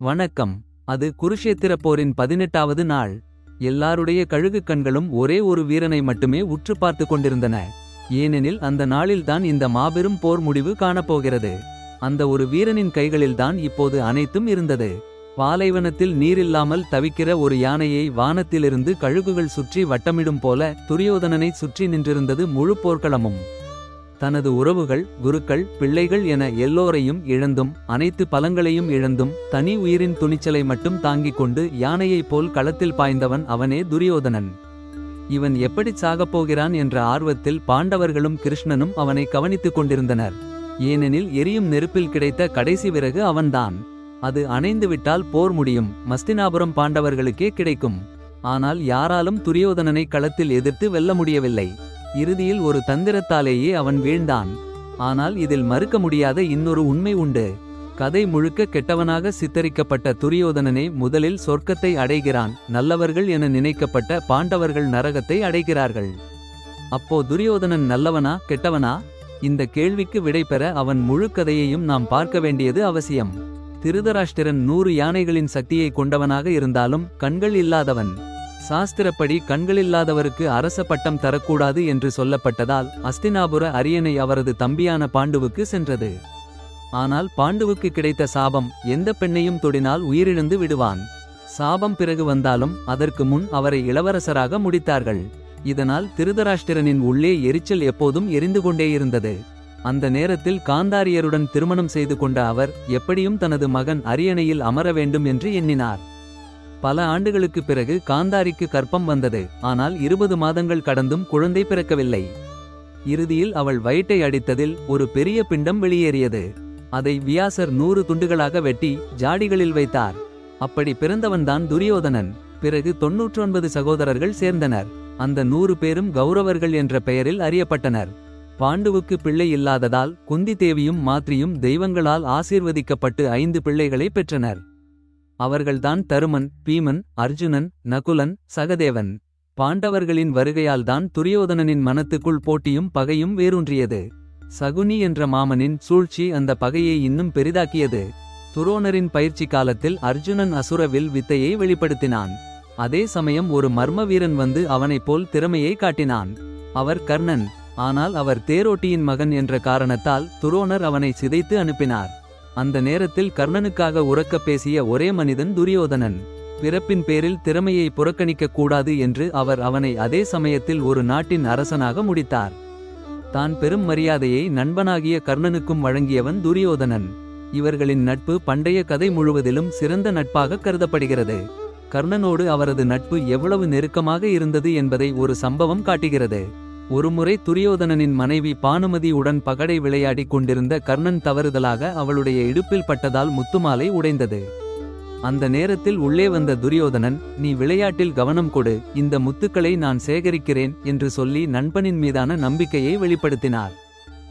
வணக்கம். அது குருஷேத்திரப் போரின் பதினெட்டாவது நாள். எல்லாருடைய கழுகு கண்களும் ஒரே ஒரு வீரனை மட்டுமே உற்று பார்த்து கொண்டிருந்தன. ஏனெனில் அந்த நாளில்தான் இந்த மாபெரும் போர் முடிவு காணப்போகிறது. அந்த ஒரு வீரனின் கைகளில்தான் இப்போது அனைத்தும் இருந்தது. பாலைவனத்தில் நீரில்லாமல் தவிக்கிற ஒரு யானையை வானத்திலிருந்து கழுகுகள் சுற்றி வட்டமிடும் போல துரியோதனனை சுற்றி நின்றிருந்தது முழு போர்க்களமும். தனது உறவுகள் குருக்கள் பிள்ளைகள் என எல்லோரையும் இழந்தும் அனைத்து பலங்களையும் இழந்தும் தனி உயிரின் துணிச்சலை மட்டும் தாங்கிக் கொண்டு யானையைப் போல் களத்தில் பாய்ந்தவன் அவனே துரியோதனன். இவன் எப்படிச் சாகப் போகிறான் என்ற ஆர்வத்தில் பாண்டவர்களும் கிருஷ்ணனும் அவனை கவனித்துக் கொண்டிருந்தனர். ஏனெனில் எரியும் நெருப்பில் கிடைத்த கடைசி விறகு அவன்தான். அது அணைந்துவிட்டால் போர் முடியும் மஸ்தினாபுரம் பாண்டவர்களுக்கே கிடைக்கும். ஆனால் யாராலும் துரியோதனனை களத்தில் எதிர்த்து வெல்ல முடியவில்லை. இறுதியில் ஒரு தந்திரத்தாலேயே அவன் வீழ்ந்தான். ஆனால் இதில் மறுக்க முடியாத இன்னொரு உண்மை உண்டு. கதை முழுக்க கெட்டவனாக சித்தரிக்கப்பட்ட துரியோதனனே முதலில் சொர்க்கத்தை அடைகிறான். நல்லவர்கள் என நினைக்கப்பட்ட பாண்டவர்கள் நரகத்தை அடைகிறார்கள். அப்போ துரியோதனன் நல்லவனா கெட்டவனா? இந்த கேள்விக்கு விடைபெற அவன் முழு கதையையும் நாம் பார்க்க வேண்டியது அவசியம். திருதராஷ்டிரன் நூறு யானைகளின் சக்தியை கொண்டவனாக இருந்தாலும் கண்கள் இல்லாதவன். சாஸ்திரப்படி கண்களில்லாதவருக்கு அரச பட்டம் தரக்கூடாது என்று சொல்லப்பட்டதால் அஸ்தினாபுர அரியணை அவரது தம்பியான பாண்டுவுக்கு சென்றது. ஆனால் பாண்டுவுக்கு கிடைத்த சாபம் எந்த பெண்ணையும் தொடினால் உயிரிழந்து விடுவான். சாபம் பிறகு வந்தாலும் அதற்கு முன் அவரை இளவரசராக முடித்தார்கள். இதனால் திருதராஷ்டிரனின் உள்ளே எரிச்சல் எப்போதும் எரிந்து கொண்டே இருந்தது. அந்த நேரத்தில் காந்தாரியருடன் திருமணம் செய்து கொண்ட அவர் எப்படியும் தனது மகன் அரியணையில் அமர வேண்டும் என்று எண்ணினார். பல ஆண்டுகளுக்கு பிறகு காந்தாரிக்கு கற்பம் வந்தது. ஆனால் இருபது மாதங்கள் கடந்தும் குழந்தை பிறக்கவில்லை. இறுதியில் அவள் வயிற்றை அடித்ததில் ஒரு பெரிய பிண்டம் வெளியேறியது. அதை வியாசர் நூறு துண்டுகளாக வெட்டி ஜாடிகளில் வைத்தார். அப்படி பிறந்தவன்தான் துரியோதனன். பிறகு தொன்னூற்றொன்பது சகோதரர்கள் சேர்ந்தனர். அந்த நூறு பேரும் கௌரவர்கள் என்ற பெயரில் அறியப்பட்டனர். பாண்டுவுக்கு பிள்ளை இல்லாததால் குந்தி தேவியும் மாத்ரியும் தெய்வங்களால் ஆசீர்வதிக்கப்பட்டு ஐந்து பிள்ளைகளை பெற்றனர். அவர்கள்தான் தருமன் பீமன் அர்ஜுனன் நகுலன் சகதேவன். பாண்டவர்களின் வருகையால்தான் துரியோதனனின் மனத்துக்குள் போட்டியும் பகையும் வேரூன்றியது. சகுனி என்ற மாமனின் சூழ்ச்சி அந்த பகையை இன்னும் பெரிதாக்கியது. துரோணரின் பயிற்சி காலத்தில் அர்ஜுனன் அசுரவில் வித்தையை வெளிப்படுத்தினான். அதே சமயம் ஒரு மர்ம வீரன் வந்து அவனைப் போல் திறமையை காட்டினான். அவர் கர்ணன் ஆனால் அவர் தேரோட்டியின் மகன் என்ற காரணத்தால் துரோணர் அவனை சிதைத்து அனுப்பினார். அந்த நேரத்தில் கர்ணனுக்காக உறக்கப் பேசிய ஒரே மனிதன் துரியோதனன். பிறப்பின் பேரில் திறமையை புறக்கணிக்க கூடாது என்று அவர் அவனை அதே சமயத்தில் ஒரு நாட்டின் அரசனாக முடித்தார். தான் பெரும் மரியாதையை நண்பனாகிய கர்ணனுக்கும் வழங்கியவன் துரியோதனன். இவர்களின் நட்பு பண்டைய கதை முழுவதிலும் சிறந்த நட்பாக கருதப்படுகிறது. கர்ணனோடு அவரது நட்பு எவ்வளவு நெருக்கமாக இருந்தது என்பதை ஒரு சம்பவம் காட்டுகிறது. ஒருமுறை துரியோதனனின் மனைவி பானுமதி உடன் பகடை விளையாடிக் கொண்டிருந்த கர்ணன் தவறுதலாக அவளுடைய இடுப்பில் பட்டதால் முத்துமாலை உடைந்தது. அந்த நேரத்தில் உள்ளே வந்த துரியோதனன் நீ விளையாட்டில் கவனம் கொடு இந்த முத்துக்களை நான் சேகரிக்கிறேன் என்று சொல்லி நண்பனின் மீதான நம்பிக்கையை வெளிப்படுத்தினார்.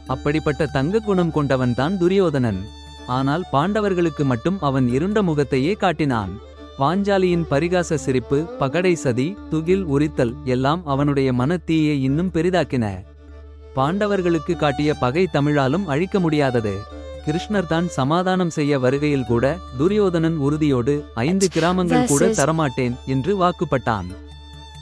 அப்படிப்பட்ட தங்க குணம் கொண்டவன்தான் துரியோதனன். ஆனால் பாண்டவர்களுக்கு மட்டும் அவன் இருண்ட முகத்தையே காட்டினான். பாஞ்சாலியின் பரிகாச சிரிப்பு பகடை சதி துகில் உரித்தல் எல்லாம் அவனுடைய மனத்தீயை இன்னும் பெரிதாக்கின. பாண்டவர்களுக்கு காட்டிய பகை தமிழாலும் அழிக்க முடியாதது. கிருஷ்ணர் தான் சமாதானம் செய்ய வருகையில் கூட துரியோதனன் உறுதியோடு ஐந்து கிராமங்கள் கூட தரமாட்டேன் என்று வாக்குப்பட்டான்.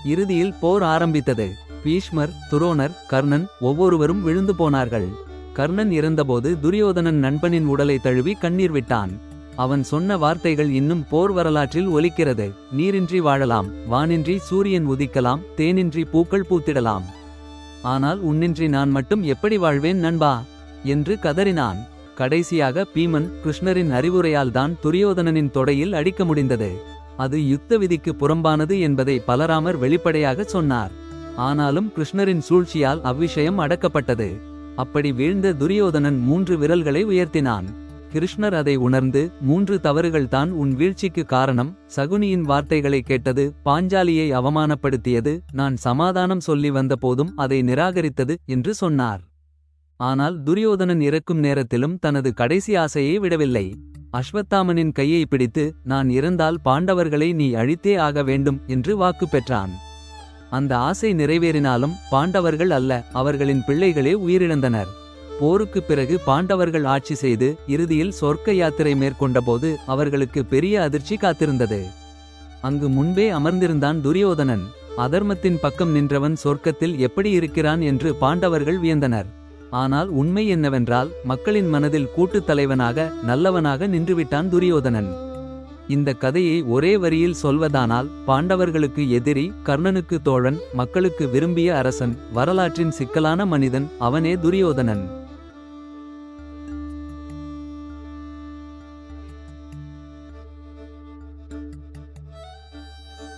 இறுதியில் போர் ஆரம்பித்தது. பீஷ்மர் துரோணர் கர்ணன் ஒவ்வொருவரும் விழுந்து போனார்கள். கர்ணன் இறந்தபோது துரியோதனன் நண்பனின் உடலை தழுவி கண்ணீர் விட்டான். அவன் சொன்ன வார்த்தைகள் இன்னும் போர் வரலாற்றில் ஒலிக்கிறது. நீரின்றி வாழலாம் வானின்றி சூரியன் உதிக்கலாம் தேனின்றி பூக்கள் பூத்திடலாம். ஆனால் உன்னின்றி நான் மட்டும் எப்படி வாழ்வேன் நண்பா? என்று கதறினான். கடைசியாக பீமன் கிருஷ்ணரின் அறிவுரையால் தான் துரியோதனனின் தொடையில் அடிக்க முடிந்தது. அது யுத்த விதிக்கு புறம்பானது என்பதை பலராமர் வெளிப்படையாக சொன்னார். ஆனாலும் கிருஷ்ணரின் சூழ்ச்சியால் அவ்விஷயம் அடக்கப்பட்டது. அப்படி வீழ்ந்த துரியோதனன் மூன்று விரல்களை உயர்த்தினான். கிருஷ்ணர் அதை உணர்ந்து மூன்று தவறுகள்தான் உன் வீழ்ச்சிக்கு காரணம். சகுனியின் வார்த்தைகளை கேட்டது பாஞ்சாலியை அவமானப்படுத்தியது நான் சமாதானம் சொல்லி வந்தபோதும் அதை நிராகரித்தது என்று சொன்னார். ஆனால் துரியோதனன் இறக்கும் நேரத்திலும் தனது கடைசி ஆசையை விடவில்லை. அஸ்வத்தாமனின் கையை பிடித்து நான் இறந்தால் பாண்டவர்களை நீ அழித்தே ஆக வேண்டும் என்று வாக்கு பெற்றான். அந்த ஆசை நிறைவேறினாலும் பாண்டவர்கள் அல்ல அவர்களின் பிள்ளைகளே உயிரிழந்தனர். போருக்குப் பிறகு பாண்டவர்கள் ஆட்சி செய்து இறுதியில் சொர்க்க யாத்திரை மேற்கொண்டபோது அவர்களுக்கு பெரிய அதிர்ச்சி காத்திருந்தது. அங்கு முன்பே அமர்ந்திருந்தான் துரியோதனன். அதர்மத்தின் பக்கம் நின்றவன் சொர்க்கத்தில் எப்படி இருக்கிறான் என்று பாண்டவர்கள் வியந்தனர். ஆனால் உண்மை என்னவென்றால் மக்களின் மனதில் கூட்டுத் தலைவனாக நல்லவனாக நின்றுவிட்டான் துரியோதனன். இந்த கதையை ஒரே வரியில் சொல்வதானால் பாண்டவர்களுக்கு எதிரி கர்ணனுக்கு தோழன் மக்களுக்கு விரும்பிய அரசன் வரலாற்றின் சிக்கலான மனிதன் அவனே துரியோதனன்.